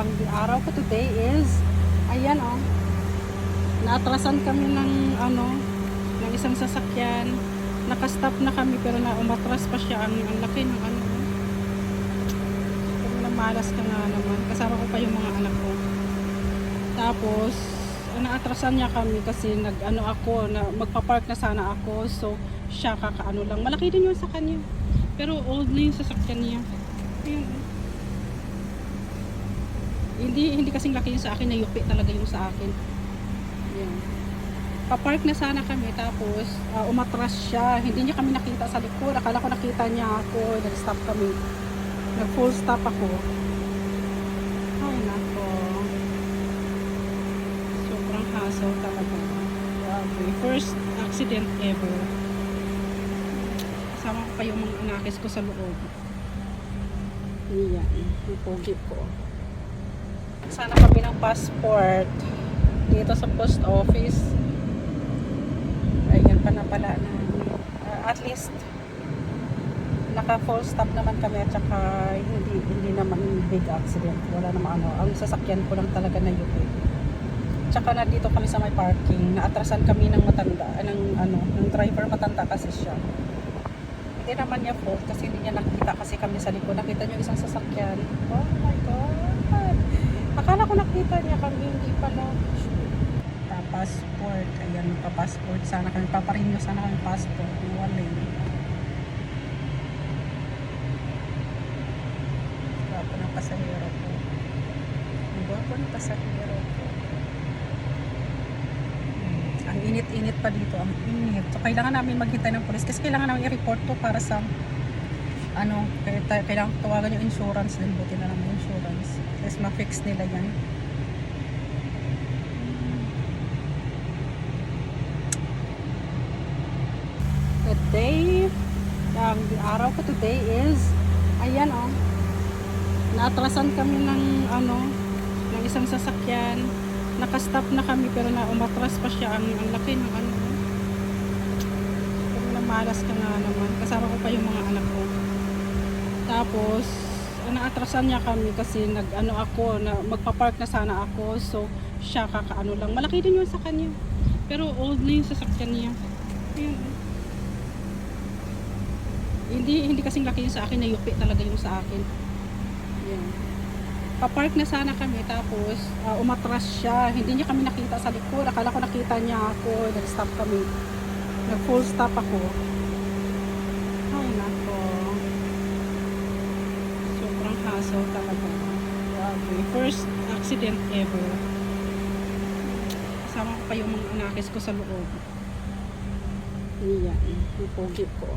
ang araw ko today is, ayan oh, naatrasan kami ng ano, ng isang sasakyan. Nakastop na kami pero na umatras pa siya. Ang, ang laki ng ano. oh. Pero namalas ka nga naman. Kasama ko pa yung mga anak ko. Tapos, naatrasan niya kami kasi nag ano ako, na magpa-park na sana ako. So, siya kakaano lang. Malaki din yun sa kanya. Pero old na yung sasakyan niya. Ayun. Hindi hindi kasing laki yung sa akin, nayupi talaga yung sa akin. Yan. Pa-park na sana kami tapos ah, umatras siya. Hindi niya kami nakita sa likod. Akala ko nakita niya ako. Nag-stop kami. Nag-full stop ako. Ay nako. Sobrang hassle talaga. Grabe. First accident ever. Kasama ko pa yung mga anakis ko sa loob. Yan. Yung pogi ko. Sana kami ng passport dito sa post office. Ayan pa na pala uh, at least naka full stop naman kami at saka hindi hindi naman big accident. Wala naman ano. Ang sasakyan ko lang talaga na UP. Tsaka na dito kami sa may parking. Naatrasan kami ng matanda, ah, ng ano, ng driver matanda kasi siya. Hindi naman niya fault kasi hindi niya nakita kasi kami sa likod. Nakita niyo isang sasakyan. Oh my God! Akala ko nakita niya kami, hindi pala. Pa-passport. Ayan, pa-passport. Sana kami, paparin nyo sana kami passport. Wala eh. Gwapo ng pasahero ko. Gwapo ng pasahero ko. Hmm, Ang init-init pa dito. Ang init. So, kailangan namin maghintay ng polis kasi kailangan namin i-report to para sa ano, kailangan tawagan yung insurance din, buti na lang yung insurance. Tapos ma-fix nila yan. Today, ang araw ko today is, ayan oh, naatrasan kami ng ano, ng isang sasakyan. Nakastop na kami pero na umatras pa siya. Ang, ang laki ng ano. oh. Pero namalas ka nga naman. Kasama ko pa yung mga anak ko. Tapos, naatrasan niya kami kasi nag ano ako na magpa-park na sana ako. So, siya kakaano lang. Malaki din yun sa kanya. Pero old na yung sasakyan niya. Ayun. Hindi hindi kasing laki yung sa akin, nayupi talaga yung sa akin. Yan. Pa-park na sana kami tapos ah, umatras siya. Hindi niya kami nakita sa likod. Akala ko nakita niya ako. Nag-stop kami. Nag-full stop ako. Ay nako. Sobrang hassle talaga. Grabe. First accident ever. Kasama ko pa yung mga anakis ko sa loob. Yan. Yung pogi ko.